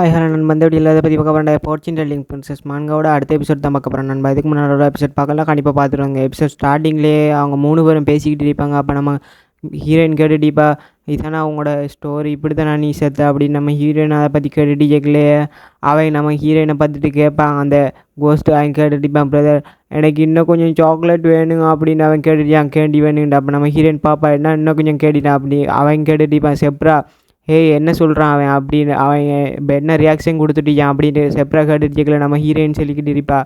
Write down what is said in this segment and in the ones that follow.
Hi hello நண்பா இந்த வீடியோவில் இதை பற்றி பார்க்க போகிறேன் போர்ச்சின் டெல்லிங் பிரின்சஸ் மான்காவோட அடுத்த எபிசோட் தான் பார்க்க போகிறேன் நண்பா இதுக்கு முன்னாடி எபிசோட் பார்க்கலாம். கண்டிப்பாக பார்த்துருவாங்க. எபிசோட் ஸ்டார்டிங்லேயே அவங்க மூணு பேரும் பேசிக்கிட்டு இருப்பாங்க. அப்போ நம்ம ஹீரோயின் டீப்பா இதானே அவங்களோட ஸ்டோரி இப்படி தானே நீ செத்த? அப்படின்னு நம்ம ஹீரோயின் அதை பற்றி கேட்டுட்டு கேட்கலையே. அவன் நம்ம ஹீரோயினை பார்த்துட்டு கேட்பான். அந்த கோஸ்ட்டு அவன் கேட்டுட்டிப்பான் பிரதர் எனக்கு இன்னும் கொஞ்சம் சாக்லேட் வேணுங்க அப்படின்னு அவன் கேட்டுட்டான் கேண்டி வேணுங்கடா அப்போ நம்ம ஹீரோயின் பாப்பா என்ன இன்னும் கொஞ்சம் கேட்டுட்டான் அப்படி அவன் கேட்டுட்டிப்பான் செப்ரா ஏய் என்ன சொல்கிறான் அவன்? அப்படின்னு அவன் இப்போ என்ன ரியாக்ஷன் கொடுத்துட்டியான் அப்படின்ட்டு செப்ரா கேட்டுட்டு கேட்கல நம்ம ஹீரோயின் சொல்லிக்கிட்டு இருப்பா.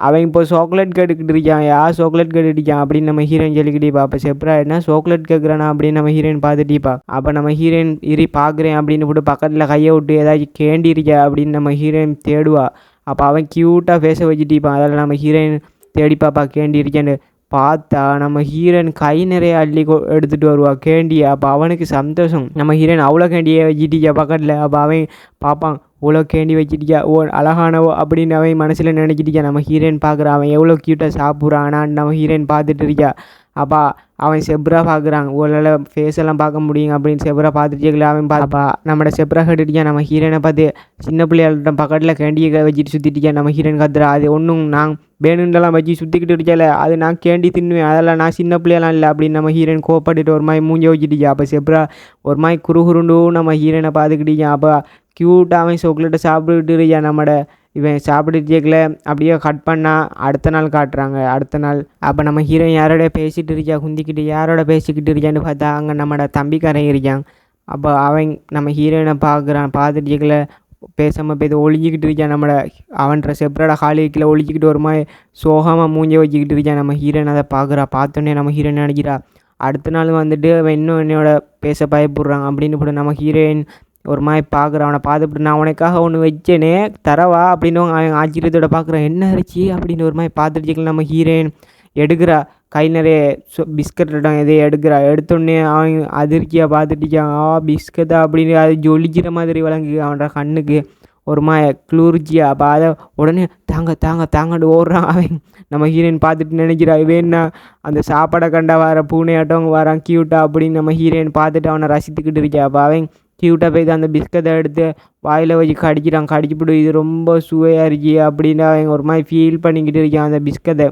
அவன் இப்போ சாக்லேட் கேட்டுக்கிட்டு இருக்கான். யார் சாக்லேட் கேட்டுட்டிருக்கான் அப்படின்னு நம்ம ஹீரோயின் சொல்லிக்கிட்டீப்பா அப்போ செப்ரா என்ன சாக்லேட் கேட்குறானா அப்படின்னு நம்ம ஹீரோயின் பார்த்துட்டிப்பா அப்போ நம்ம ஹீரோயின் இரு பார்க்குறேன் அப்படின்னு போட்டு பக்கத்தில் கையை விட்டு ஏதாச்சும் கேண்டி இருக்கா அப்படின்னு நம்ம ஹீரோயின் தேடுவா. அப்போ அவன் க்யூட்டாக பேச வச்சுட்டிப்பான் அதில் நம்ம ஹீரோயின் தேடி பாப்பா கேண்டி இருக்கேன்னு. பார்த்தா நம்ம ஹீரன் கை நிறைய அள்ளி கொ எடுத்துகிட்டு வருவா. கேண்டி அப்போ அவனுக்கு சந்தோஷம். நம்ம ஹீரன் அவ்வளோ கேண்டியை வச்சுட்டியா பக்கத்தில்? அப்போ அவன் பார்ப்பான் இவ்வளோ கேண்டி வச்சுட்டியா? ஓ அழகானவோ? அப்படின்னு அவன் மனசில் நினச்சிட்டியா. நம்ம ஹீரோயின் பார்க்குறான் அவன் எவ்வளோ க்யூட்டாக சாப்பிட்றானான்னு நம்ம ஹீரோயின் பார்த்துட்டு இருக்கா அப்பா அவன் செப்ரா பார்க்குறான் ஒரு ஃபேஸ் எல்லாம் பார்க்க முடியும் அப்படின்னு செப்ரா பார்த்துட்டே அவன் பார்ப்பா நம்மளோட செப்ரா கட்டிட்டியா? நம்ம ஹீரோனை பார்த்து சின்ன பிள்ளைகள்ட்ட பக்கத்தில் கேண்டியை வச்சுட்டு சுற்றிட்டியா நம்ம ஹீரோன் கத்துறா அது ஒன்றும் நான் வேணுண்டெல்லாம் வச்சு சுற்றிக்கிட்டு இருக்கல அது நான் கேண்டி தின்னுவேன். அதெல்லாம் நான் சின்ன பிள்ளையெல்லாம் இல்லை. அப்படின்னு நம்ம ஹீரோயின் கோப்பட்டுட்டு ஒரு மாதிரி மூஞ்சி வச்சுட்டியா அப்போ செப்ரா ஒரு மாதிரி குறுகுருண்டு நம்ம ஹீரோனை பார்த்துக்கிட்டீங்க அப்போ க்யூட்டாக அவன் சாக்லேட்டை சாப்பிட்டுக்கிட்டு இருக்கியா? நம்மட இவன் சாப்பிட்டு கேட்கல அப்படியே கட் பண்ணால் அடுத்த நாள் காட்டுறாங்க. அடுத்த நாள் அப்போ நம்ம ஹீரோயின் யாரோட பேசிகிட்டு இருக்கியா? குந்திக்கிட்டு யாரோட பேசிக்கிட்டு இருக்கியான்னு பார்த்தா அங்கே நம்மட தம்பிக்காரன் இருக்கான். அப்போ அவன் நம்ம ஹீரோயினை பார்க்குறான் பார்த்துட்டு கேட்கல பேசாமல் போய் ஒழிஞ்சிக்கிட்டு இருக்கான். நம்மளை அவன்ற ஹாலி காலிக்கில் ஒழிஞ்சிக்கிட்டு ஒரு மாதிரி சோகமாக மூஞ்சி வச்சுக்கிட்டு இருக்கான். நம்ம ஹீரோயின் அதை பார்க்குறா பார்த்தோன்னே நம்ம ஹீரோயின் நினைக்கிறா. அடுத்த நாள் வந்துட்டு அவன் இன்னும் என்னோட பேச பயப்படுறான். அப்படின்னு போட்டு நம்ம ஹீரோயின் ஒரு மாதிரி பார்க்குறான் அவனை பார்த்துட்டு நான் உனக்காக ஒன்று வச்சேனே தரவா அப்படின்னு அவன் ஆச்சரியத்தோட பார்க்குறான். என்ன அரிச்சி? அப்படின்னு ஒரு மாதிரி பார்த்துட்டு நம்ம ஹீரோயின் எடுக்கிறா. கை நிறைய பிஸ்கட் இடம் எதே எடுக்கிறா. எடுத்தோடனே அவன் அதிர்ச்சியாக பார்த்துட்டிக்கான் ஆ பிஸ்கட்டா? அப்படின்னு அது ஜொலிக்கிற மாதிரி வழங்கு அவனோட கண்ணுக்கு. ஒரு மாதிரி குளிர்ச்சியா அப்போ அதை உடனே தாங்க தாங்க தாங்கன்னு ஓடுறான் அவன். நம்ம ஹீரோயின் பார்த்துட்டு நினைக்கிறா வேணா அந்த சாப்பாடை கண்டா வர பூனையாட்டம் வரான் க்யூட்டா அப்படின்னு நம்ம ஹீரோயின் பார்த்துட்டு அவனை ரசித்துக்கிட்டு இருக்கா. அப்போ அவன் கியூட்டாக போய் அந்த பிஸ்கட்டை எடுத்து வாயில் வச்சு கடிக்கிறான். கடிச்சுப்பிடு இது ரொம்ப சுவையாக இருக்கி அப்படின்னா அவங்க ஒரு மாதிரி ஃபீல் பண்ணிக்கிட்டு இருக்கான் அந்த பிஸ்கட்டை.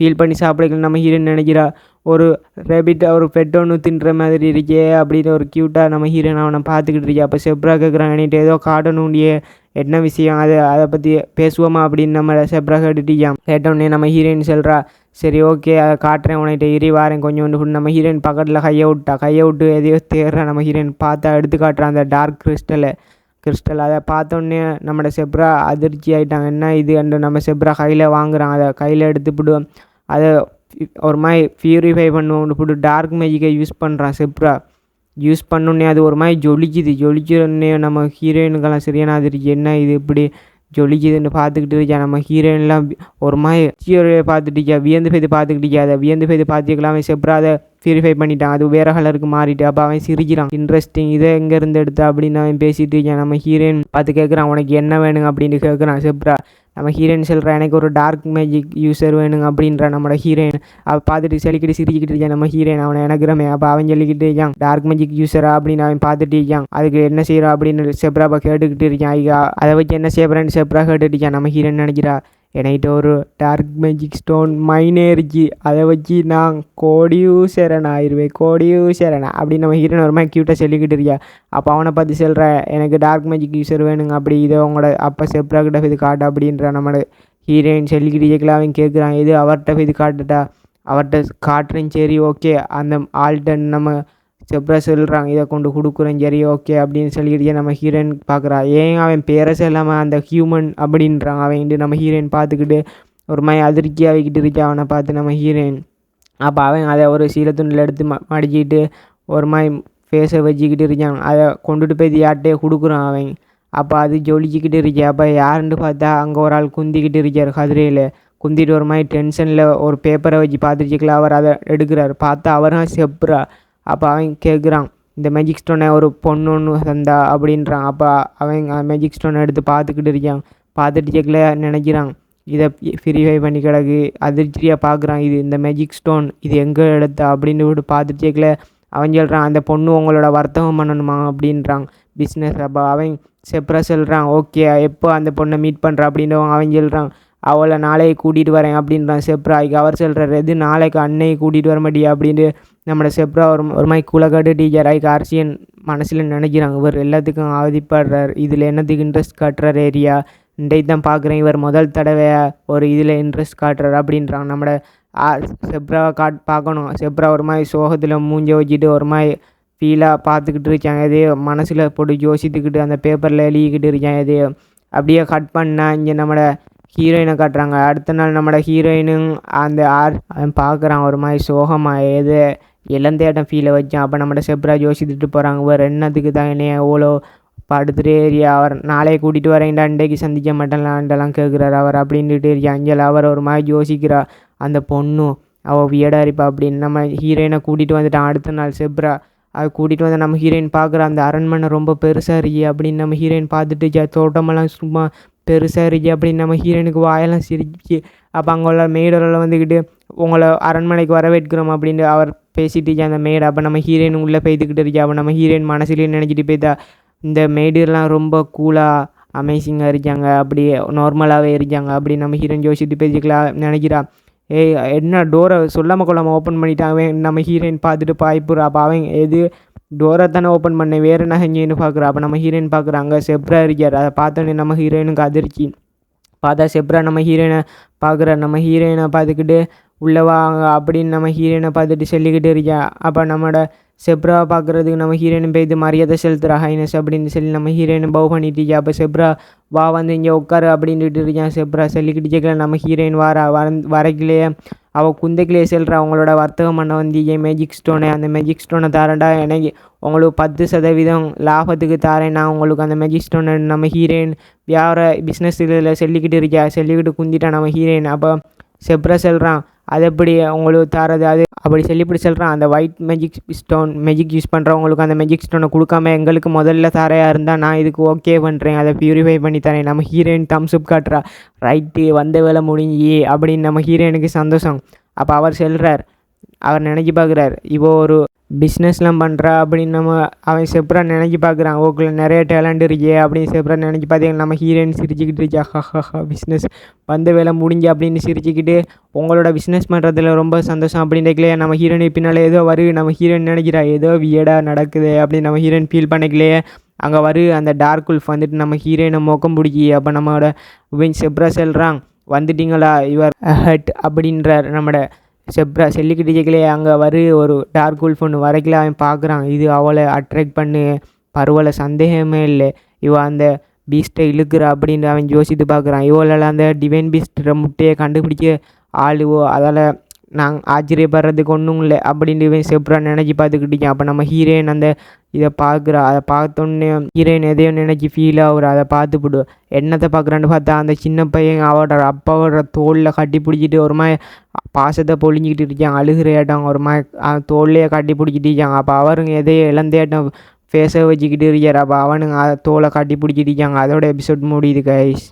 ஃபீல் பண்ணி சாப்பிடக்கலாம் நம்ம ஹீரோயின் நினைக்கிறா. ஒரு ரேபிட் ஒரு பெட் ஒன்று தின்ற மாதிரி இருக்கே அப்படின்னு ஒரு க்யூட்டாக நம்ம ஹீரோயின் அவனை பார்த்துக்கிட்டு இருக்கேன் அப்போ செப்ரா கேட்குறான் நீட்டு ஏதோ காட்டணுண்டியே என்ன விஷயம்? அது அதை பற்றி பேசுவோமா அப்படின்னு நம்ம செப்ரா கேட்டுட்டியான் கேட்டோடனே நம்ம ஹீரோயின் சொல்கிறா சரி ஓகே அதை காட்டுறேன் உனக்கிட்ட இரி வாரேன் கொஞ்சோண்டு நம்ம ஹீரோயின் பக்கத்தில் கையை விட்டா கையை விட்டு எதையோ தேடுறா நம்ம ஹீரோயின் பார்த்தா எடுத்து காட்டுறான் அந்த டார்க் கிறிஸ்டலை கிறிஸ்டல் அதை பார்த்தோன்னே நம்மளோட செப்ரா அதிர்ச்சி ஆகிட்டாங்க என்ன இது? அண்டு நம்ம செப்ரா கையில் வாங்குறான். அதை கையில் எடுத்துப்பிடுவோம் அதை ஒரு மாதிரி ப்யூரிஃபை பண்ணுவோம். இப்படி டார்க் மேஜிக்கை யூஸ் பண்ணுறான் செப்ரா யூஸ் பண்ணோன்னே அது ஒரு மாதிரி ஜொலிக்குது. ஜொலிக்கிறோன்னே நம்ம ஹீரோயினுக்கெல்லாம் சரியான அது என்ன இது இப்படி ஜொலிக்குதுன்னு பார்த்துக்கிட்டு இருக்கா நம்ம ஹீரோயின்லாம் ஒரு மாதிரி ஹீரோயை பார்த்துட்டிக்கா வியந்து போய் பார்த்துக்கிட்டிக்கா அதை வியந்து போய் பார்த்துக்கலாம் அவன் செப்ரா அதை ப்யூரிஃபை பண்ணிட்டான். அது வேறு கலருக்கு மாறிட்டு. அப்போ அவன் சிரிக்கிறான். இன்ட்ரெஸ்டிங் இதை எங்கேருந்து எடுத்தா? அப்படின்னு அவன் பேசிகிட்டு இருக்கான் நம்ம ஹீரோயின் பார்த்து கேட்குறான் உனக்கு என்ன வேணுங்க அப்படின்னு கேட்குறான் செப்ரா நம்ம ஹீரோயின் சொல்கிற எனக்கு ஒரு டார்க் மேஜிக் யூஸர் வேணுங்க அப்படின்ற நம்மளோட ஹீரோயின் அவள் பார்த்துட்டு செலிக்கிட்டு சிரிக்கிட்டு இருக்கான் நம்ம ஹீரோயின் அவனை எனக்குறமே அப்போ அவன் சொல்லிக்கிட்டு இருக்கான் டார்க் மேஜிக் யூஸரா அப்படின்னு அவன் பார்த்துட்டு இருக்கான். அதுக்கு என்ன செய்கிறான் அப்படின்னு செப்ராப்பா கேட்டுக்கிட்டு இருக்கான். ஐயா அதை வச்சு என்ன செய்யப்படுறேன்னு செப்ரா கேட்டுட்டு இருக்கான். நம்ம ஹீரோயின் நினைக்கிறா என்கிட்ட ஒரு டார்க் மேஜிக் ஸ்டோன் மைனே இருக்கு அதை வச்சு நான் கோடியூசரன் ஆயிடுவேன் கோடியூசரன்? அப்படின்னு நம்ம ஹீரோயின் ஒரு மாதிரி க்யூட்டாக சொல்லிக்கிட்டு இருக்கியா? அப்போ அவனை பார்த்து சொல்கிற எனக்கு டார்க் மேஜிக் யூஸர் வேணுங்க அப்படி இதை உங்களோட அப்போ செப்ரா கிட்ட இது காட்டு அப்படின்ற நம்மளோட ஹீரோயின் சொல்லிக்கிட்டு கேட்கல அவன் கேட்குறான் இது அவர்கிட்ட இது காட்டுட்டா அவர்கிட்ட காட்டுறேன் சரி ஓகே அந்த ஆள்கிட்ட நம்ம செப்ரா சொல்கிறாங்க இதை கொண்டு கொடுக்குறேன் சரி ஓகே அப்படின்னு சொல்லிக்கிட்டே நம்ம ஹீரோயின் பார்க்குறா. ஏன் அவன் பேரை சொல்லாமல் அந்த ஹியூமன் அப்படின்றான் அவன் நம்ம ஹீரோயின் பார்த்துக்கிட்டு ஒரு மாதிரி அதிர்ச்சி ஆகிக்கிட்டு இருக்கா அவனை பார்த்து நம்ம ஹீரோயின் அப்போ அவன் அதை ஒரு சீலத்துண்டில் எடுத்து ம மடிச்சிக்கிட்டு ஒரு மாதிரி ஃபேஸை வச்சுக்கிட்டு இருக்கான். அதை கொண்டுட்டு போய் யார்கிட்டே கொடுக்குறான் அவன். அப்போ அது ஜொலிச்சிக்கிட்டு இருக்கா. அப்போ யாருன்னு பார்த்தா அங்கே ஒரு ஆள் குந்திக்கிட்டு இருக்கார் கதிரையில். குந்திட்டு ஒரு மாதிரி டென்ஷனில் ஒரு பேப்பரை வச்சு பார்த்துருச்சிக்கல அவர் அதை எடுக்கிறார். பார்த்தா அவரும் செப்ரா அப்போ அவன் கேட்குறான் இந்த மேஜிக் ஸ்டோனை ஒரு பொண்ணு ஒன்று தந்தா அப்படின்றான். அப்போ அவன் மேஜிக் ஸ்டோனை எடுத்து பார்த்துக்கிட்டு இருக்கான். பார்த்துட்டு கேட்கல நினைக்கிறான் இதை ஃப்ரீஃபை பண்ணி கிடக்கு அதிர்ச்சியாக பார்க்குறான் இது இந்த மேஜிக் ஸ்டோன் இது எங்கே எடுத்தா? அப்படின்னு விட்டு பார்த்துட்டு கேட்கல அவன் சொல்கிறான் அந்த பொண்ணு உங்களோட வர்த்தகம் பண்ணணுமா? அப்படின்றான். பிஸ்னஸ் அப்போ. அவன் செப்ரா சொல்கிறான் ஓகே எப்போ அந்த பொண்ணை மீட் பண்ணுறா அப்படின்னு அவன் சொல்கிறான் அவளை நாளைக்கு கூட்டிகிட்டு வரேன் அப்படின்றான் செப்ராய்க்கு. அவர் சொல்கிறார் எது நாளைக்கு அன்னைக்கு கூட்டிகிட்டு வர மாட்டியா? அப்படின்ட்டு நம்மளோட செப்ரா ஒரு ஒரு மாதிரி குலக்காட்டு டீச்சர் ஆகி அரசியன் மனசில் நினைக்கிறாங்க. இவர் எல்லாத்துக்கும் அவதிப்படுறார் இதில் என்னத்துக்கு இன்ட்ரெஸ்ட் காட்டுறார் ஏரியா? இன்றைக்கு தான் பார்க்குறேன் இவர் முதல் தடவை ஒரு இதில் இன்ட்ரெஸ்ட் காட்டுறார் அப்படின்றாங்க. நம்மளோட செப்ராவை காட் பார்க்கணும். செப்ரா ஒரு மாதிரி சோகத்தில் மூஞ்ச வச்சுட்டு ஒரு மாதிரி ஃபீலாக பார்த்துக்கிட்டு இருக்காங்க. எதையோ மனசில் போட்டு யோசித்துக்கிட்டு அந்த பேப்பரில் எழுதிக்கிட்டு இருக்காங்க. எதையோ அப்படியே கட் பண்ணால் இங்கே நம்மளோட ஹீரோயினை காட்டுறாங்க. அடுத்த நாள் நம்மளோட ஹீரோயினும் அந்த ஆர் அவன் பார்க்குறான் ஒரு மாதிரி சோகமாக எது இளந்தேட்டம் ஃபீலை வச்சான். அப்போ நம்மளோட செப்ரா யோசித்துட்டு போகிறாங்க வேறு என்னத்துக்கு தான் என்னைய எவ்வளோ படுத்துட்டே ஏரியா அவர் நாளைக்கு கூட்டிகிட்டு வரேன்டா அண்டைக்கு சந்திக்க மாட்டேன்லான்டெல்லாம் கேட்குறாரு அவர் அப்படின்ட்டு ஏரியா அஞ்சல் அவர் ஒரு மாதிரி யோசிக்கிறா. அந்த பொண்ணும் அவள் வியடாக இருப்பா. அப்படின்னு நம்ம ஹீரோயினை கூட்டிகிட்டு வந்துட்டான். அடுத்த நாள் செப்ரா அது கூட்டிகிட்டு வந்து நம்ம ஹீரோயின் பார்க்குற அந்த அரண்மனை ரொம்ப பெருசாக இருக்கு அப்படின்னு நம்ம ஹீரோயின் பார்த்துட்டு தோட்டமெல்லாம் சும்மா பெருசாக இருக்கி அப்படின்னு நம்ம ஹீரோனுக்கு வாயெல்லாம் சிரிச்சு அப்போ அங்கே உள்ள மேடரெல்லாம் வந்துக்கிட்டு உங்களை அரண்மனைக்கு வரவேற்கிறோம் அப்படின்ட்டு அவர் பேசிட்டு அந்த மேடு. அப்போ நம்ம ஹீரோயின் உள்ளே பெய்துக்கிட்டு இருக்கா? அப்போ நம்ம ஹீரோயின் மனசுலேயே நினச்சிட்டு போய்தா இந்த மேடுலாம் ரொம்ப கூலாக அமேசிங்காக இருக்காங்க அப்படி நார்மலாகவே இருக்காங்க அப்படி நம்ம ஹீரோயின் யோசிச்சுட்டு பேசிக்கலாம் நினைக்கிறா. ஏய் என்ன டோரை சொல்லாமல் கொள்ளாமல் ஓப்பன் பண்ணிட்டாங்க நம்ம ஹீரோயின் பார்த்துட்டு பாய்ப்புறா அப்போ அவன் எது டோரை தானே ஓப்பன் பண்ணேன் வேறு என்ன செஞ்சேன்னு பார்க்குறா அப்போ நம்ம ஹீரோயின் பார்க்குறாங்க செப்ரா இருக்கார் அதை பார்த்தோன்னே நம்ம ஹீரோயினுக்கு அதிர்ச்சி பார்த்தா செப்ரா நம்ம ஹீரோயினை பார்க்குற நம்ம ஹீரோயினை பார்த்துக்கிட்டு உள்ளே வாங்க அப்படின்னு நம்ம ஹீரோயினை பார்த்துட்டு சொல்லிக்கிட்டு இருக்கா அப்போ நம்மளோட செப்ரா பார்க்குறதுக்கு நம்ம ஹீரோயின் போய்த்து மரியாதை செலுத்துகிறா ஹைனஸ் அப்படின்னு சொல்லி நம்ம ஹீரோயின் பவு பண்ணிட்டு இருக்கா அப்போ செப்ரா வா வந்து இங்கே உட்காரு அப்படின்ட்டு இருக்கான் செப்ரா சொல்லிக்கிட்டு கேட்கல நம்ம ஹீரோயின் வாரா வர வரைக்கிலேயே அவள் குந்தைக்கிலேயே செல்றா அவங்களோட வர்த்தகம் பண்ண வந்து என் மேஜிக் ஸ்டோனு அந்த மேஜிக் ஸ்டோனை தரேன்டா எனக்கு உங்களுக்கு பத்து சதவீதம் லாபத்துக்கு தரேன் நான் உங்களுக்கு அந்த மேஜிக் ஸ்டோனை நம்ம ஹீரோயின் வியாபார பிஸ்னஸ் இதில் சொல்லிக்கிட்டு இருக்கியா சொல்லிக்கிட்டு குந்திட்டான் நம்ம ஹீரோயின் அப்போ செப்ரா செல்கிறான் அது எப்படி உங்களுக்கு தரது அது அப்படி சொல்லி இப்படி சொல்கிறான் அந்த white magic stone magic use பண்ணுறவங்களுக்கு அந்த மேஜிக் ஸ்டோனை கொடுக்காம எங்களுக்கு முதல்ல தரையாக இருந்தால் நான் இதுக்கு ஓகே பண்ணுறேன் அதை ப்யூரிஃபை பண்ணி தரேன். நம்ம ஹீரோயின் தம்ஸ்அப் காட்டுறா. ரைட்டு வந்த வேலை முடிஞ்சி அப்படின்னு நம்ம ஹீரோயினுக்கு சந்தோஷம். அப்போ அவர் செல்கிறார் அவர் நினச்சி பார்க்குறார். இப்போ ஒரு பிஸ்னஸ்லாம் பண்ணுறா அப்படின்னு நம்ம அவன் செப்ரா நினச்சி பார்க்குறான். ஓகே நிறைய டேலண்ட் இருக்கே அப்படின்னு செப்ரா நினச்சி பார்த்தீங்கன்னா நம்ம ஹீரோயின் சிரிச்சுக்கிட்டு இருக்கா. ஹா ஹா பிஸ்னஸ் வந்த வேலை முடிஞ்சு அப்படின்னு சிரிச்சுக்கிட்டு உங்களோட பிஸ்னஸ் பண்ணுறதுல ரொம்ப சந்தோஷம் அப்படின்றக்கலையே நம்ம ஹீரோயின் பின்னால் ஏதோ வரு நம்ம ஹீரோயின் நினைக்கிறா ஏதோ வியடாக நடக்குது அப்படின்னு நம்ம ஹீரோயின் ஃபீல் பண்ணிக்கலையே? அங்கே வரு அந்த டார்க் உல்ஃப் வந்துட்டு நம்ம ஹீரோயினை மோக்கம் பிடிக்கி அப்போ நம்மளோட வின் செப்ரா செல்கிறான் வந்துட்டீங்களா யுவர் ஹட் அப்படின்றார் நம்மளோட செப்ரா செல்லிக்கிட்டு கேட்கலையே அங்கே வரு ஒரு டார்க் உல்ஃப் ஒன்று வரைக்கல அவன் பார்க்குறான் இது அவளை அட்ராக்ட் பண்ணு பரவாயில்ல சந்தேகமே இல்லை. இவ அந்த பீஸ்ட்டை இழுக்கிறா அப்படின்னு அவன் யோசித்து பார்க்குறான். இவளால் அந்த டிவைன் பீஸ்ட் முட்டையை கண்டுபிடிக்க ஆளுவோ அதால் நாங்கள் ஆச்சரியப்படுறதுக்கு ஒன்றும் இல்லை. அப்படின்னு இவன் செப்ரா நினச்சி பார்த்துக்கிட்டீங்க அப்போ நம்ம ஹீரோயின் அந்த இதை பார்க்குற. அதை பார்த்தோன்னே ஹீரோயின் எதையோ நினச்சி ஃபீல் ஆகுற. அதை பார்த்துப்பிடு என்னத்தை பார்க்குறான்னு பார்த்தா அந்த சின்ன பையன் அவட அப்பாவோட தோலில் கட்டி பிடிச்சிட்டு ஒரு மாதிரி பாசத்தை பொழிஞ்சிக்கிட்டு இருக்காங்க அழுகிற ஏட்டம் ஒரு மாதிரி தோல்லையே கட்டி பிடிச்சிட்டு இருக்காங்க அப்போ அவருங்க எதையோ இழந்தேட்டம் ஃபேஸை வச்சுக்கிட்டு இருக்கார். அப்போ அவனுங்க தோலை கட்டி பிடிச்சிட்டு இருக்காங்க. அதோட எபிசோட் முடியுது கைஸ்